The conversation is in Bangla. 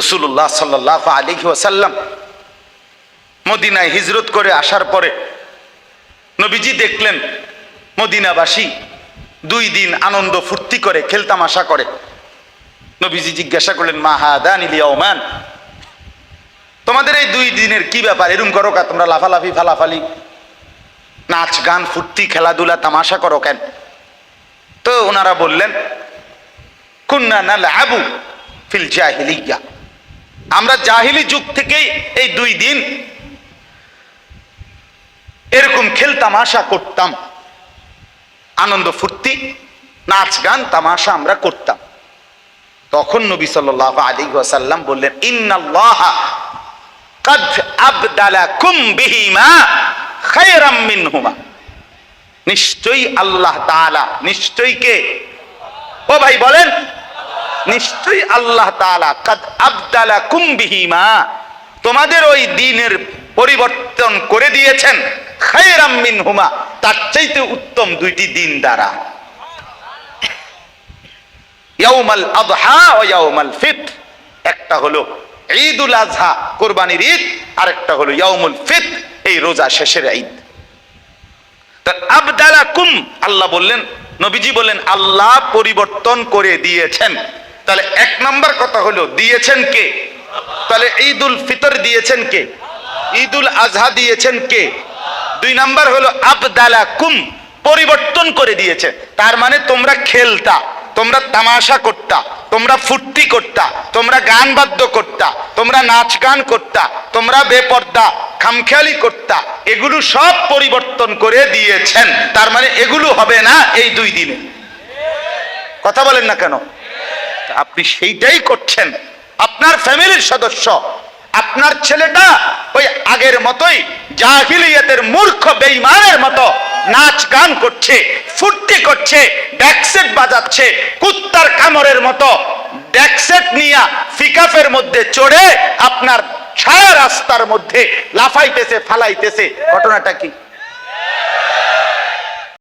রসুল্লাহ সাল্লাহ আলী ওয়াসাল্লাম মদিনায় হিজরত করে আসার পরে নবীজি দেখলেন, মদিনাবাসী দুই দিন আনন্দ ফুর্তি করে খেলতামাশা করে। নবীজি জিজ্ঞাসা করলেন, মা হাদান ইলিয়াওমান তোমাদের এই দুই দিনের কি ব্যাপার? এরম করো কা, তোমরা লাফালাফি, ফালাফালি, নাচ গান, ফুর্তি, খেলাধুলা, তামাশা করো কেন? তো ওনারা বললেন, কুন্না না আবু ফিল জাহিলিয়া। আমরা জাহিলি যুগ থেকেই এই দুই দিন এরকম খেলতাম আশা করতাম। আনন্দ, ফুর্তি, নাচ, গান তামাশা আমরা করতাম। তখন নবী সাল আলী ওয়াসাল্লাম বললেন, ইন্নাল্লাহা কদ নিশ্চয়ই আল্লাহ তাআলা নিশ্চয়ই কে? ও ভাই বলেন নিশ্চয়ই আল্লাহ তাআলা কাদ আবদালাকুম বিহিমা তোমাদের ওই দিনের পরিবর্তন করে দিয়েছেন, খায়রাম মিনহুমা, তার চাইতে উত্তম দুইটি দিন দ্বারা। ইয়াউমাল আদহা ও ইয়াউমাল ফিতর, একটা হলো ঈদুল আজহা, কোরবানির ঈদ, আরেকটা হলো ইয়াউমুল ফিতর, এই রোজা শেষের ঈদ। তা আবদালাকুম আল্লাহ বললেন, নবীজি বললেন, আল্লাহ পরিবর্তন করে দিয়েছেন। তাহলে এক নাম্বার কথা হলো, দিয়েছেন কে? তাহলে ঈদুল ফিতর দিয়েছেন কে? ঈদুল আজহা দিয়েছেন কে? দুই নাম্বার হলো, আবদালাকুম, পরিবর্তন করে দিয়েছে। তার মানে তোমরা খেলতা, তোমরা তামাশা করতা, তোমরা ফুর্তি করতা, তোমরা গান বাদ্য করতা, তোমরা নাচ গান করতা, তোমরা বেপর্দা, খামখেয়ালি করতা, এগুলো সব পরিবর্তন করে দিয়েছেন। তার মানে এগুলো হবে না এই দুই দিনে। কথা বলেন না কেন? আপনি সেইটাই করছেন। আপনার ফ্যামিলির সদস্য, আপনার ছেলেটা ওই আগের মতোই জাহিলিয়াতের মূর্খ বেঈমানের মতো নাচ গান করছে, ফুর্তি করছে ড্যাকসেট বাজাচ্ছে, কুত্তার কামড়ের মতো ড্যাকসেট নিয়া ফিকাফের মধ্যে চড়ে আপনার ছায়া রাস্তার মধ্যে লাফাইতেছে, ফালাইতেছে। ঘটনাটা কি?